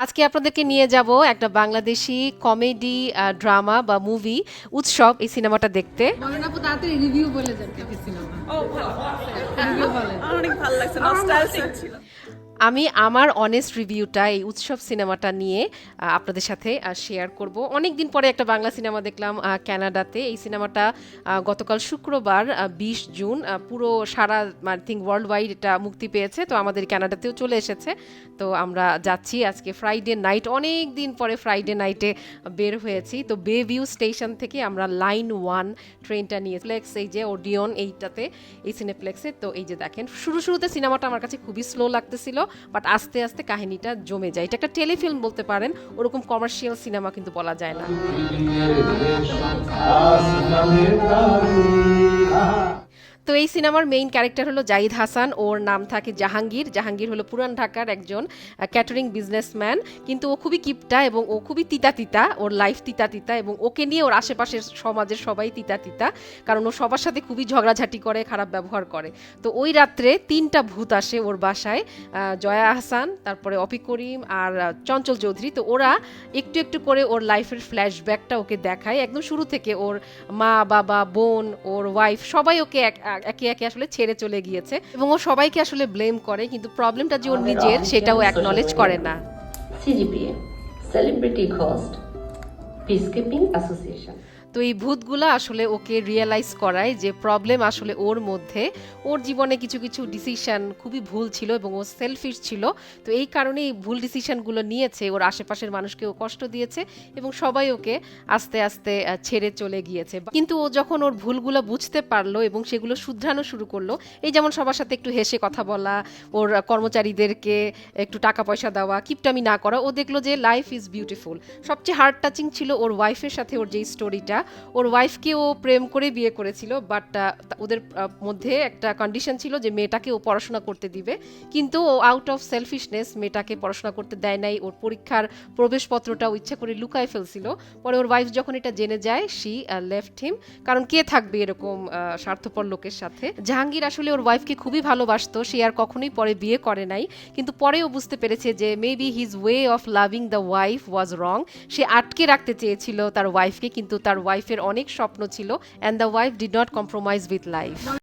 আজকে আপনাদেরকে নিয়ে যাব একটা বাংলাদেশি কমেডি ড্রামা বা মুভি উৎসব এই সিনেমাটা দেখতে। বলেন আপু তাড়াতাড়ি রিভিউ বলে যান। কি সিনেমা ও ভালো। রিভিউ বলেন। আমার অনেক ভালো লাগছে নস্টালজিক ছিল। আমি আমার অনেস্ট রিভিউটা এই উৎসব সিনেমাটা নিয়ে আপনাদের সাথে শেয়ার করব। অনেক দিন পরে একটা বাংলা সিনেমা দেখলাম আহ, কানাডাতে। এই সিনেমাটা গতকাল শুক্রবার বিশ জুন পুরো সারা আই থিঙ্ক ওয়ার্ল্ড ওয়াইড এটা মুক্তি পেয়েছে। তো আমাদের কানাডাতেও চলে এসেছে। তো আমরা যাচ্ছি আজকে ফ্রাইডে নাইট অনেক দিন পরে ফ্রাইডে নাইটে বের হয়েছি। তো বে ভিউ স্টেশন থেকে আমরা লাইন ওয়ান ট্রেনটা নিয়ে ফ্লেক্স এই যে ওডিয়ন এইটাতে এই সিনেপ্লেক্সে তো এই যে দেখেন শুরু শুরুতে সিনেমাটা আমার কাছে খুবই স্লো লাগতেছিল। বাট আস্তে আস্তে কাহিনীটা জমে যায়। এটা একটা টেলিফিল্ম বলতে পারেন, ওরকম কমার্শিয়াল সিনেমা কিন্তু বলা যায় না। তো এই সিনেমার মেইন ক্যারেক্টার হলো জাহিদ হাসান। ওর নাম থাকে জাহাঙ্গীর। জাহাঙ্গীর হলো পুরান ঢাকার একজন ক্যাটারিং বিজনেসম্যান কিন্তু ও খুবই কিপটা এবং ও খুবই তিতা তিতা ওর লাইফ তিতা তিতা এবং ওকে নিয়ে ওর আশেপাশের সমাজের সবাই তিতা তিতা কারণ ও সবার সাথে খুবই ঝগড়াঝাটি করে, খারাপ ব্যবহার করে। তো ওই রাত্রে তিনটা ভূত আসে ওর বাসায় জয়া আহসান তারপরে অপি করিম আর চঞ্চল চৌধুরী। তো ওরা একটু একটু করে ওর লাইফের ফ্ল্যাশব্যাকটা ওকে দেখায়। একদম শুরু থেকে ওর মা, বাবা, বোন, ওর ওয়াইফ সবাই ওকে এক- এক- আসলে ছেড়ে চলে গিয়েছে এবং ও সবাইকে আসলে ব্লেম করে, কিন্তু প্রবলেমটা যে ওর নিজের, সেটাও অ্যাকনলেজ করে না CGPA celebrity cost peacekeeping Association. তো এই ভূতগুলা আসলে ওকে রিয়েলাইজ করায় যে প্রবলেম আসলে ওর মধ্যে। ওর জীবনে কিছু কিছু ডিসিশন খুবই ভুল ছিল এবং ও সেলফিশ ছিল। তো এই কারণে এই ভুল ডিসিশনগুলো নিয়েছে, ওর আশেপাশের মানুষকে ও কষ্ট দিয়েছে এবং সবাই ওকে আস্তে আস্তে ছেড়ে চলে গিয়েছে। কিন্তু ও যখন ওর ভুলগুলো বুঝতে পারল এবং সেগুলো শুধরানো শুরু করল, এই যেমন সবার সাথে একটু হেসে কথা বলা, ওর কর্মচারীদেরকে একটু টাকা পয়সা দেওয়া, কিপটামি না করা, ও দেখল যে লাইফ ইজ বিউটিফুল সবচেয়ে হার্ট টাচিং ছিল ওর ওয়াইফের সাথে ওর যে স্টোরিটা ওর ওয়াইফকে ও প্রেম করে বিয়ে করেছিল বাট ওদের মধ্যে একটা কন্ডিশন ছিল যে মেয়েটাকে ও পড়াশোনা করতে দিবে। কিন্তু ও আউট অফ সেলফিশনেস মেয়েটাকে পড়াশোনা করতে দেয় নাই। ওর পরীক্ষার প্রবেশপত্রটা ইচ্ছা করে লুকায় ফেলছিল। পরে ওর ওয়াইফ যখন এটা জেনে যায় সি লেফট হিম কারণ কে থাকবে এরকম স্বার্থপর লোকের সাথে? জাহাঙ্গীর আসলে ওর ওয়াইফকে খুবই ভালোবাসতো। সে আর কখনোই পরে বিয়ে করে নাই। কিন্তু পরেও বুঝতে পেরেছে যে maybe his way of loving the wife was wrong সে আটকে রাখতে চেয়েছিল তার ওয়াইফকে কিন্তু তার ওয়াইফের অনেক স্বপ্ন ছিল and the wife did not compromise with life